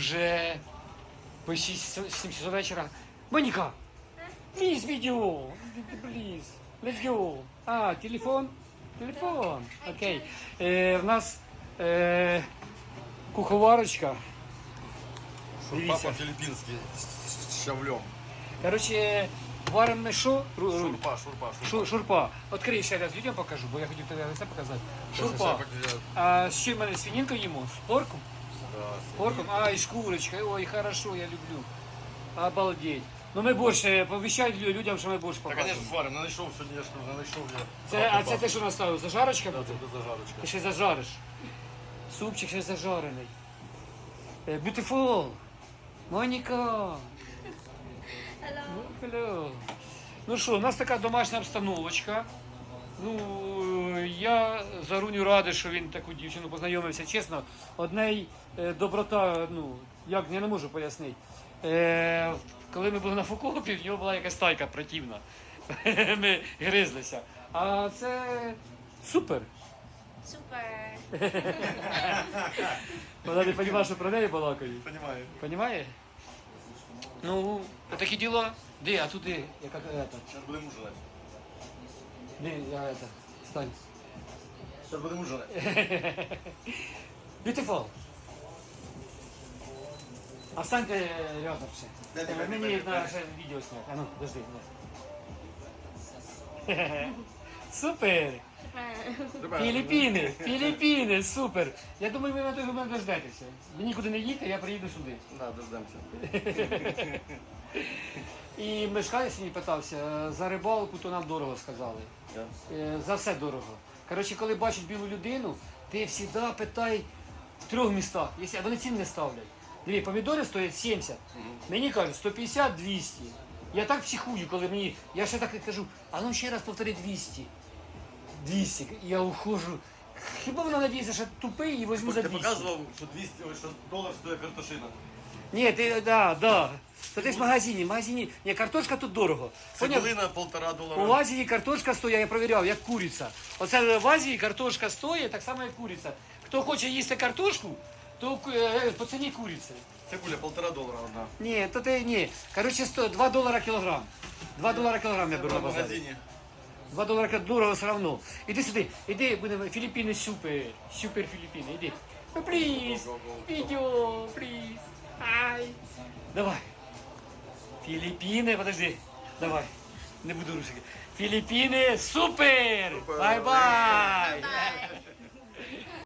Уже почти 7 часов вечора. Моніка, please video, please, let's go. А, телефон? Телефон, окей. Е, в нас е, куховарочка. Дивіться. Папа філіппінський з щавлем. Короче, варимо ми що? Ру- ру- Шурпа, шурпа, шурпа. Шу- Шурпа. Открий ще раз відео покажу, бо я хотів тобі це показати. Шурпа. Шурпа. А з чим мене свининку їмо? З порком? Да, Порком? А, і шкурочка. Ой, хорошо, я люблю. Обалдеть. Ну ми борщ, е, людям, що ми борщ Та, покажемо. звісно, сварим, не знайшов сьогодні, я ж кажу, не знайшов я. Це, а це ти що наставив? Зажарочка Да, буде? це зажарочка. Ти ще зажариш. Супчик ще зажарений. Е, Beautiful. Моніка. Hello. Ну, hello. Ну що, у нас така домашня обстановочка. Ну, я Заруню радий, що він таку дівчину познайомився. Чесно, одней е, доброта, ну, як я не можу пояснити. Е, коли ми були на Фукопі, в нього була якась тайка противна. Ми гризлися. А це супер. Супер. Вона не розуміє, що про неї балакають. Понімаю. Понимає? Ну, такі діла. Де, а туди, яка Зараз будемо ужинати. де, я это, стань. Зараз будемо ужинати. Beautiful. А встаньте рядом ще. Мені треба ще відео зняти. А ну, подожди. Супер! Філіппіни! Філіппіни! Супер! Я думаю, ви на той момент дождетеся. Ви нікуди не їдьте, я приїду сюди. Да, дождемося. І мешканець мені питався, за рибалку то нам дорого сказали. Е, За все дорого. Коротше, коли бачиш білу людину, ти завжди питай в трьох містах. Якщо вони цін не ставлять. Диві, помідори стоять 70. Мені кажуть 150-200. Я так психую, коли мені. Я ще так і кажу, а ну ще раз повтори 200. 200. І я ухожу. Хіба вона надіється, що тупий і візьму за Ти 200? показував, що 200, ой, що долар стоїть картошина. Ні, ти, да, да. То ти ж в магазині, в магазині. Ні, картошка тут дорого. Поняв? Цибулина полтора У долара. Азії картошка стоїть, я перевіряв, як куриця. Оце в Азії картошка стоїть, так само як куриця. Хто хоче їсти картошку, то е, по ціні куриці. Цибуля полтора долара одна. Ні, то ти ні. Коротше, 100, 2 долара кілограм. 2 долара кілограм я беру в на базарі. магазині. 2 долара кілограм, дорого все одно. Іди сюди, іди, будемо, Філіппіни супер, супер Філіппіни, іди. Ну, пліз, відео, пліз. Ай. Давай. Філіппіни, подожди, давай. Не буду рушити. Філіппіни, супер! Супер. Бай-бай! Bye.